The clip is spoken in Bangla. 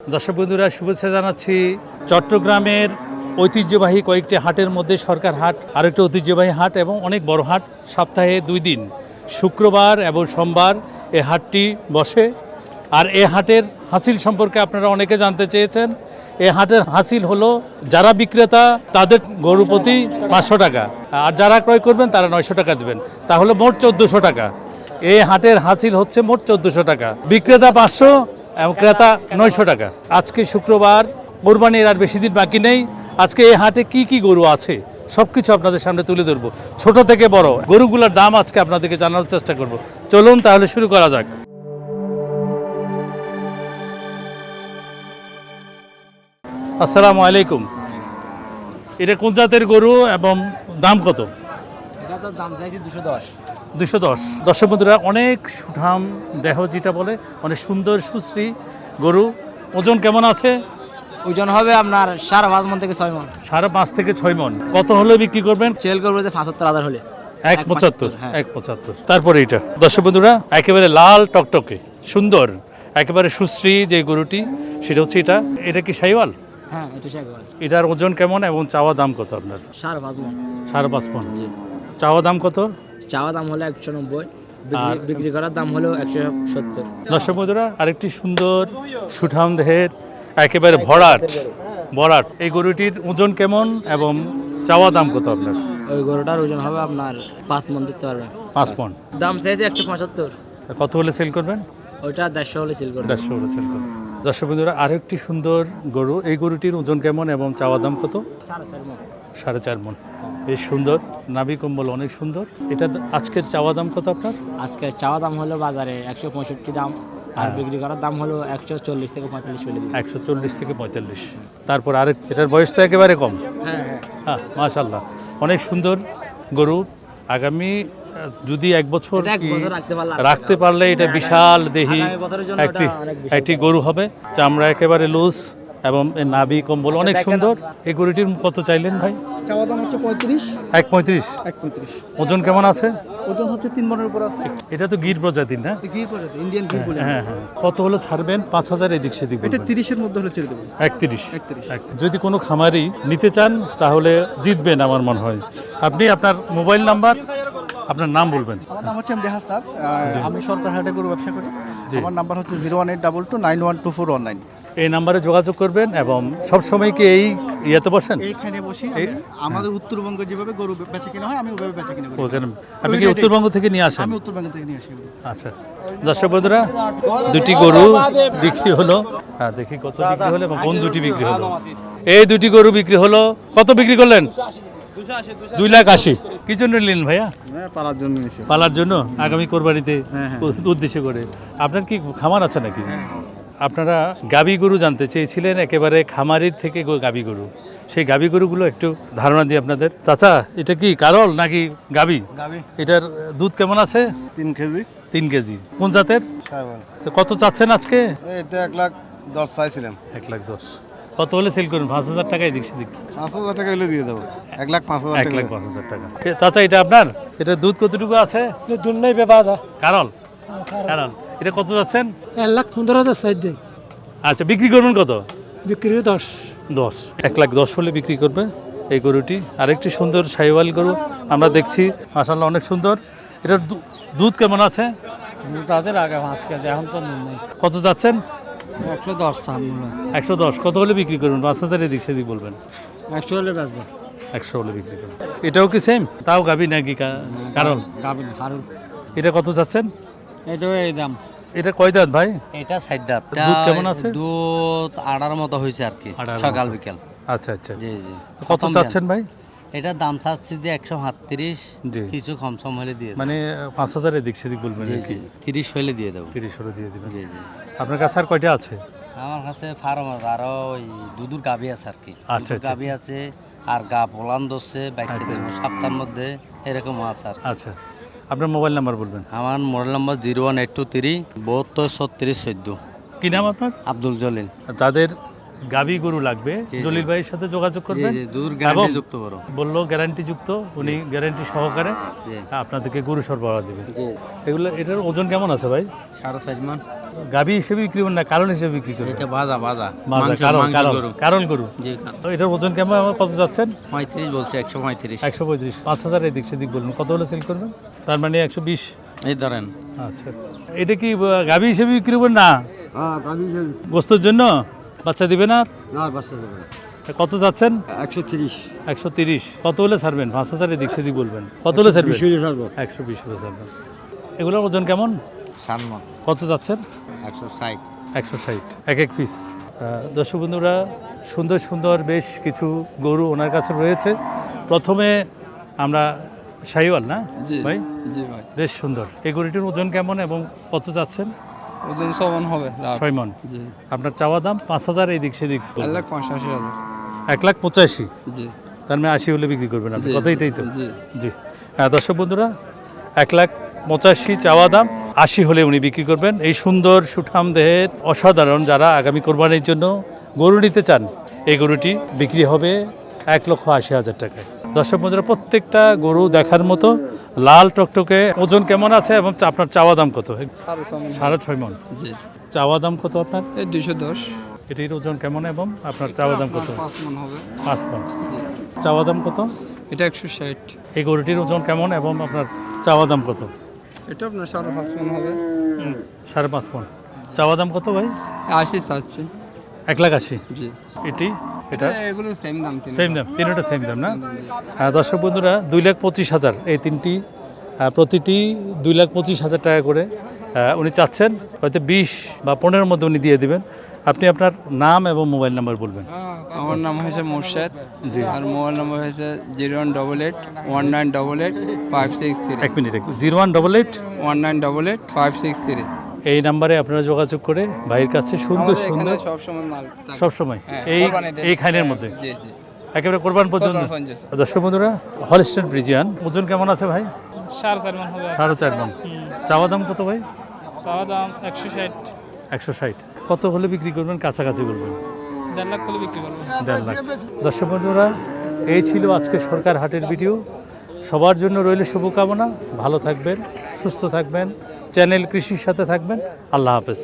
দর্শক বন্ধুরা, শুভেচ্ছা জানাচ্ছি। চট্টগ্রামের ঐতিহ্যবাহী কয়েকটি হাটের মধ্যে সরকার হাট, আরেকটি ঐতিহ্যবাহী হাট এবং অনেক বড় হাট সপ্তাহে দুই দিন, শুক্রবার এবং সোমবার এ হাটটি বসে। আর এ হাটের হাসিল সম্পর্কে আপনারা অনেকে জানতে চেয়েছেন। এ হাটের হাসিল হলো যারা বিক্রেতা, তাদের গরু প্রতি পাঁচশো টাকা। আর যারা ক্রয় করবেন, তারা নয়শো টাকা দেবেন। তাহলে মোট চোদ্দোশো টাকা। এ হাটের হাসিল হচ্ছে মোট চোদ্দোশো টাকা। বিক্রেতা পাঁচশো এবং ক্রেতা নয়শো টাকা। আজকে শুক্রবার, কোরবানির আর বেশি দিন বাকি নেই। আজকে এই হাটে কি কি গরু আছে সব কিছু আপনাদের সামনে তুলে ধরবো। ছোট থেকে বড়, গরুগুলোর দাম আজকে আপনাদেরকে জানার চেষ্টা করব। চলুন তাহলে শুরু করা যাক। আসসালামু আলাইকুম। এটা কোন জাতের গরু এবং দাম কত? এটা তো দাম চাইছি দুশো দশ। দুশো দশ। দর্শক বন্ধুরা অনেক সুঠাম দেহ যেটা বলে অনেক সুন্দর সুশ্রী গরু। ওজন কেমন আছে? ওজন হবে আপনার সাড়ে পাঁচ মন থেকে ছয় মন। সাড়ে পাঁচ থেকে ছয় মন। কত হলে বিক্রি করবেন? সেল করব যে পঁচাত্তর হাজার হলে। এক পঁচাত্তর হ্যাঁ। এক পঁচাত্তর। তারপরে এটা দর্শক বন্ধুরা একেবারে লাল টকটকে সুন্দর একেবারে সুশ্রী যে গরুটি সেটা হচ্ছে এটা। এটা কি সাইওয়াল? হ্যাঁ এটা সে এটার ওজন কেমন এবং চাওয়া দাম কত আপনার? সাড়ে পাঁচ মন। সাড়ে পাঁচ মন। চাওয়া দাম কত? চাওয়া দাম হলো একশো নব্বই বিক্রি করার দাম হলো একশো সত্তর। দর্শক বন্ধুরা আরেকটি সুন্দর সুঠাম দেহের একেবারে ভরাট ভরাট। এই গরুটির ওজন কেমন এবং চাওয়া দাম কত আপনার? ওই গরুটার ওজন হবে আপনার পাঁচ মন দিতে পারবেন পাঁচ মন। দাম চাইছে একশো পঁচাত্তর। কত হলে সেল করবেন? ওইটা দেড়শো হলে সেল করবে দেড়শো হলে সেল করবেন। দর্শক বন্ধুরা আরেকটি সুন্দর গরু এই গরুটির ওজন কেমন এবং চাওয়া দাম কত? সাড়ে চার মন। সাড়ে চার মন। বেশ সুন্দর নাভি কম্বল অনেক সুন্দর। এটা আজকের চাওয়া দাম কত আপনার? আজকের চাওয়া দাম হলো বাজারে একশো পঁয়ষট্টি দাম আর হ্যাঁ। বিক্রি করার দাম হলো একশো চল্লিশ থেকে পঁয়তাল্লিশ একশো চল্লিশ থেকে পঁয়তাল্লিশ। তারপর আরেক এটার বয়স তো একেবারে কম। হ্যাঁ হ্যাঁ। হ্যাঁ মাশাল্লাহ অনেক সুন্দর গরু। আগামী যদি এক বছর রাখতে পারলে এটা বিশাল দেহি আগামী বছরের জন্য একটি বিশাল। একটি গরু হবে। চামড়া একেবারে লুজ। এবং নাভি কম্বল অনেক সুন্দর। এই গরুটির কত চাইলেন ভাই? চাওয়া দাম হচ্ছে পঁয়ত্রিশ। এক পঁয়ত্রিশ? এক পঁয়ত্রিশ। ওজন কেমন আছে? ওজন হচ্ছে তিন মনের উপর আছে। এটা তো গির প্রজাতির না? গির প্রজাতি ইন্ডিয়ান গির বলে হ্যাঁ হ্যাঁ। কত হলো ছাড়বেন? পাঁচ হাজার এদিক সেদিক এটা তিরিশের মধ্যে হলে ছেড়ে দেবো। একত্রিশ। যদি কোনো খামারি নিতে চান তাহলে জিতবেন আমার মনে হয়। আপনি আপনার মোবাইল নাম্বার আপনার নাম বলবেন। আমার নাম হচ্ছে এমডি হাসান। আমি সরকার হাটে গরু ব্যবসা করি। আমার নাম্বার হচ্ছে zero one eight double two nine one two four one nine. এই নাম্বারে যোগাযোগ করবেন এবং সব সময় কি এই ইয়েতে বসেন? এইখানে বসি আমি আমাদের উত্তরবঙ্গে যেভাবে গরু বেচা কিনা হয় আমি ওইভাবে বেচা কিনা করি। ওখানে আপনি কি উত্তরবঙ্গ থেকে নিয়ে আসেন? আমি উত্তরবঙ্গ থেকে নিয়ে আসি আচ্ছা। দর্শক বন্ধুরা দুটি গরু বিক্রি হলো। হ্যাঁ দেখি কত বিক্রি হলো এবং কোন দুটি বিক্রি হলো। এই দুটি গরু বিক্রি হলো। কত বিক্রি করলেন? দুই লাখ আশি। কি জন্য নিলেন ভাইয়া? হ্যাঁ পালার জন্য পালার জন্য? আগামী কোরবানিতে হ্যাঁ, হ্যাঁ। উদ্দেশ্য করে। আপনার কি খামার আছে নাকি? আপনারা গাবি গরু জানতে চেয়েছিলেন একেবারে খামারির থেকে গো- গাবি গরু। সেই গাবি গরুগুলো একটু ধারণা দিই আপনাদের। চাচা এটা কি কারল নাকি গাবি? গাবি। এটার দুধ কেমন আছে? তিন কেজি। তিন কেজি। কোন জাতের? তো কত চাচ্ছেন আজকে? এটা এক লাখ দশ চাইছিলাম। এক লাখ দশ। কত হলে সেল করুন পাঁচ হাজার টাকা এদিক সেদিক। পাঁচ হাজার টাকা হলে দিয়ে দেবো। এক লাখ পাঁচ হাজার এক লাখ পাঁচ হাজার টাকা। চাচা এটা আপনার? এটা দুধ কতটুকু আছে? দুধ নেই বেবাজা কারল। কারল। এটা কত যাচ্ছেন? এক লাখ পনেরো হাজার সাইজ দেয়। আচ্ছা বিক্রি করবেন কত? বিক্রি দশ। দশ। এক লাখ দশ হলে বিক্রি করবে এই গরুটি। আরেকটি সুন্দর সাইওয়াল গরু আমরা দেখছি। মাসাল্লাহ অনেক সুন্দর। এটার দু- দুধ কেমন আছে? দুধ আছে আগে পাঁচ কেজি এখন তো নুন নেই। কত যাচ্ছেন? একশো দশ একশো দশ। কত হলে বিক্রি করবেন? পাঁচ হাজার এদিক সেদিক বলবেন। একশো হলে বেচবো। একশো হলে বিক্রি করবেন। এটাও কি সেম তাও গাবি নাকি কারণ? গাবিন হারুন। এটা কত যাচ্ছেন? এটাও এই দাম। এটা কয় দাঁত ভাই? এটা দাঁত। দুধ কেমন আছে? দুধ আড়ার মতো হয়েছে আর কি সকাল বিকাল। আচ্ছা আচ্ছা। জি জি। কত চাচ্ছেন ভাই? বিয়ান। দাম চাচ্ছি যে একশো সাতত্রিশ কিছু কম সম হলে দিয়ে মানে পাঁচ হাজার এদিক সেদিক বলবেন কি? তিরিশ হলে দিয়ে দেবো। তিরিশ হলে দিয়ে দেবেন। জি জি। আপনার কাছে আর কয়টা আছে? আমার কাছে ফার্ম আরও ওই দুধুর গাবি আছে আর কি। আচ্ছা, দুধুর আছে আর গা পোলান দোষে দেবো। সপ্তাহের মধ্যে এরকম আছে আর আচ্ছা। আপনার মোবাইল নাম্বার বলবেন? আমার mobile number zero one eight two three বহত্তর ছত্রিশ চোদ্দ। কি নাম আপনার? আব্দুল জলিল। যাদের গাবি গরু লাগবে। জলিল ভাইয়ের সাথে যোগাযোগ করবেন? গ্যারান্টি যুক্ত করো। বলল গ্যারান্টি যুক্ত উনি গ্যারান্টি সহকারে আপনাদেরকে গরু সরবরাহ দেবে। জি। এগুলো এটার ওজন কেমন আছে ভাই? সাড়ে চার মান। গাভী হিসেবে বিক্রি করেন না কারণ হিসেবে বিক্রি করেন এটা মাজা, মাংস কারণ কারণ গরু। কারণ গরু। জি তো এটার ওজন কেমন আমার কত যাচ্ছেন? পঁয়ত্রিশ বলছে একশো পঁয়ত্রিশ। একশো পঁয়ত্রিশ। পাঁচ হাজার এদিক সেদিক বলুন কত হলে সেল করবেন? তার মানে একশো বিশ। এই ধরেন। আচ্ছা। এটা কি গাভী হিসেবে বিক্রি করবেন না? বস্তুর জন্য? বাচ্চা দিবে না? কত যাচ্ছেন একশো তিরিশ। একশো তিরিশ। কত হলে ছাড়বেন? পাঁচ হাজার এদিক সেদিক বলবেন। কত হলে ছাড়বেন? একশো বিশ হলে ছাড়বেন। এগুলোর ওজন কেমন? সানমন কত যাচ্ছেন একশো ষাট। একশো ষাট। এক এক পিস। দর্শক বন্ধুরা সুন্দর সুন্দর বেশ কিছু গরু ওনার কাছে রয়েছে। প্রথমে আমরা শাহিওয়াল না? ভাই? জি ভাই। বেশ সুন্দর। এই গরুটির ওজন কেমন এবং কত যাচ্ছেন? ওজন সমান হবে ছয় মন। জি। আপনার চাওয়া দাম পাঁচ হাজার এই দিক সেদিক এক লাখ পঁচাশি হাজার। এক লাখ পঁচাশি? জি। তার মানে আশি হলে বিক্রি করবেন আপনি। কথা এটাই তো? জি। হ্যাঁ দর্শক বন্ধুরা এক লাখ পঁচাশি চাওয়া দাম আশি হলে উনি বিক্রি করবেন। এই সুন্দর সুঠাম দেহের অসাধারণ যারা আগামী কোরবানির জন্য গরু নিতে চান এই গরুটি বিক্রি হবে এক লক্ষ আশি হাজার টাকায়। দর্শক বন্ধুরা প্রত্যেকটা গরু দেখার মতো লাল টকটকে ওজন কেমন আছে এবং আপনার চাওয়া দাম কত? সাড়ে ছয় মন জি। চাওয়া দাম কত আপনার? দুইশো দশ। এটির ওজন কেমন এবং আপনার চাওয়া দাম কত? পাঁচ পাঁচ মন চাওয়া দাম কত? এটা একশো ষাট। এই গরুটির ওজন কেমন এবং আপনার চাওয়া দাম কত? এটা আপনার সাড়ে পাঁচ মন হবে। সাড়ে পাঁচ মন চাওয়া দাম কত ভাই? আশি চাচ্ছি। এক লাখ আশি। জি। এটি এটা? এগুলো সেম দাম সেম দাম তিনটা সেম দাম না? হ্যাঁ দর্শক বন্ধুরা দুই লাখ পঁচিশ হাজার এই তিনটি প্রতিটি দুই লাখ পঁচিশ হাজার টাকা করে উনি চাচ্ছেন হয়তো বিশ বা পনেরোর মধ্যে উনি দিয়ে দিবেন। আপনি আপনার নাম এবং মোবাইল নাম্বার বলবেন। আমার নাম হয়েছে মোর্শেদ জি। আর মোবাইল নম্বর হয়েছে zero one double eight one nine double eight five six three. এক minute. Zero one double eight? One nine double eight five six three. এই নাম্বারে আপনারা যোগাযোগ করে ভাইয়ের কাছে সুন্দর সুন্দর সবসময় হ্যাঁ, এই এই খাইনের হ্যাঁ, মধ্যে। জি জি। একেবারে কোরবান পর্যন্ত। কোরবান। দর্শক বন্ধুরা হলস্টেন ব্রিজিয়ান ওজন কেমন আছে ভাই? সাড়ে চার মন চাওয়া দাম কত ভাই? চাওয়া দাম একশো ষাট। একশো ষাট। কত হলে বিক্রি করবেন কাছাকাছি বলবেন দেড় লাখ করে বিক্রি করব। দেড় লাখ। দর্শক বন্ধুরা এই ছিল আজকে সরকার হাটের ভিডিও। সবার জন্য রইল শুভকামনা। ভালো থাকবেন সুস্থ থাকবেন। চ্যানেল কৃষির সাথে থাকবেন। আল্লাহ হাফেজ।